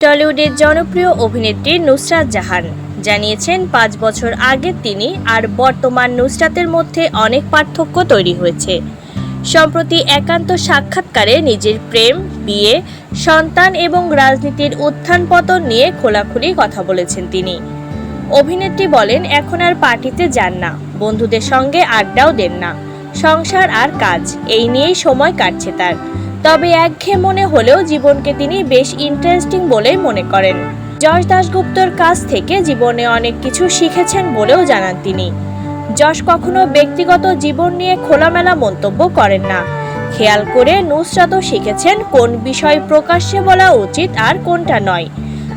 টলিউডের জনপ্রিয় অভিনেত্রী নুসরাত জাহান জানিয়েছেন, পাঁচ বছর আগে তিনি আর বর্তমান নুসরাতের মধ্যে অনেক পার্থক্য তৈরি হয়েছে। সম্প্রতি একান্ত সাক্ষাৎকারে নিজের প্রেম, বিয়ে, সন্তান এবং রাজনীতির উত্থান পতন নিয়ে খোলাখুলি কথা বলেছেন তিনি। অভিনেত্রী বলেন, এখন আর পার্টিতে যান না, বন্ধুদের সঙ্গে আড্ডাও দেন না, সংসার আর কাজ, এই নিয়েই সময় কাটছে তার। তবে একঘেয়ে মনে হলেও জীবনকে তিনি বেশ ইন্টারেস্টিং বলেই মনে করেন। যশ দাশগুপ্তর কাছ থেকে জীবনে অনেক কিছু শিখেছেন বলেও জানান তিনি। যশ কখনো ব্যক্তিগত জীবন নিয়ে খোলামেলা মন্তব্য করেন না। খেয়াল করে নুসরাতও শিখেছেন কোন বিষয় প্রকাশ্যে বলা উচিত আর কোনটা নয়।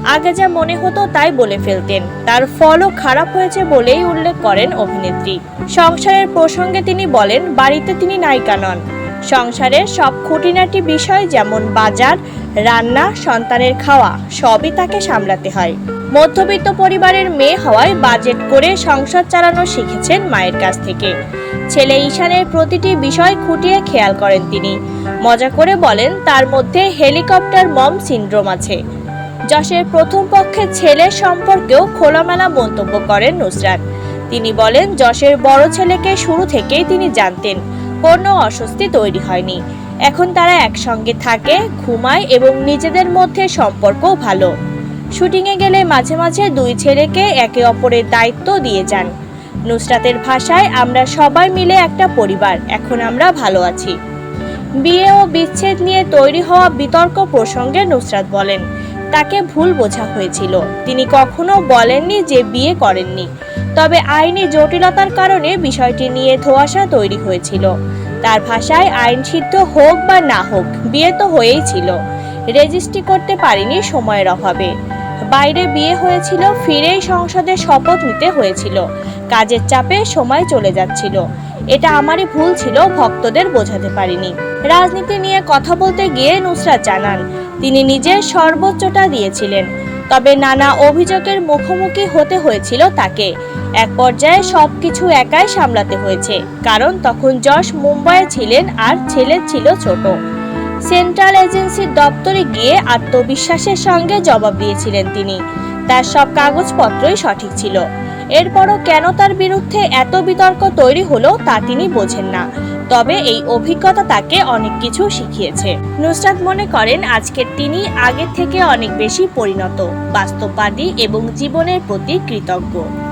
আগে যা মনে হতো তাই বলে ফেলতেন। তার ফলও খারাপ হয়েছে বলেই উল্লেখ করেন অভিনেত্রী। সংসারের প্রসঙ্গে তিনি বলেন, বাড়িতে তিনি নায়িকা নন। সংসারের সব খুঁটিনাটি বিষয় যেমন বাজার, রান্না, সন্তানের খাওয়া, সবই তাকে সামলাতে হয়। মধ্যবিত্ত পরিবারের মেয়ে হওয়ায় বাজেট করে সংসার চালানো শিখেছেন মায়ের কাছ থেকে। ছেলে ঈশানের প্রতিটি বিষয় খুঁটিয়ে খেয়াল করেন তিনি। মজা করে বলেন, তার মধ্যে হেলিকপ্টার মম সিন্ড্রোম আছে। যশের প্রথম পক্ষে ছেলের সম্পর্কেও খোলামেলা মন্তব্য করেন নুসরাত। তিনি বলেন, যশের বড় ছেলেকে শুরু থেকেই তিনি জানতেন। কোনো অস্বস্তি তৈরি হয়নি। এখন তারা একসঙ্গে থাকে, ঘুমায় এবং নিজেদের মধ্যে সম্পর্কও ভালো। শুটিংয়ে গেলে মাঝে মাঝে দুই ছেলেকে একে অপরের দায়িত্ব দিয়ে যান। নুসরাতের ভাষায়, আমরা সবাই মিলে একটা পরিবার, এখন আমরা ভালো আছি। বিয়ে ও বিচ্ছেদ নিয়ে তৈরি হওয়া বিতর্ক প্রসঙ্গে নুসরাত বলেন তাকে ভুল বোঝা হয়েছিল। তিনি কখনো বলেননি যে বিয়ে করেননি। তবে আইনি জটিলতার কারণে বিষয়টি নিয়ে ধোঁয়াশা তৈরি হয়েছিল। তার ভাষায় আইন সিদ্ধ হোক বা না হোক, বিয়ে তো হয়েই ছিল। রেজিস্ট্রি করতে পারিনি সময়ের অভাবে। বাইরে বিয়ে হয়েছিল, ফিরেই সংসদে শপথ নিতে হয়েছিল। কাজের চাপে সময় চলে যাচ্ছিল। এটা আমারই ভুল ছিল, ভক্তদের বোঝাতে পারিনি। রাজনীতি নিয়ে কথা বলতে গিয়ে নুসরাত জানান তিনি নিজের সর্বোচ্চটা দিয়েছিলেন। তবে নানা অভিযোগের মুখোমুখি হতে হয়েছিল তাকে। এক পর্যায়ে সবকিছু একাই সামলাতে হয়েছে, কারণ তখন যশ মুম্বাইয়ে ছিলেন আর ছেলে ছিল ছোট। সেন্ট্রাল এজেন্সির দপ্তরে গিয়ে আত্মবিশ্বাসের সঙ্গে জবাব দিয়েছিলেন তিনি। তার সব কাগজপত্রই সঠিক ছিল। এরপরও কেন তার বিরুদ্ধে এত বিতর্ক তৈরি হলো তা তিনি বোঝেন না। তবে এই অভিজ্ঞতা তাকে অনেক কিছু শিখিয়েছে। নুসরাত মনে করেন আজকের তিনি আগের থেকে অনেক বেশি পরিণত, বাস্তববাদী এবং জীবনের প্রতি কৃতজ্ঞ।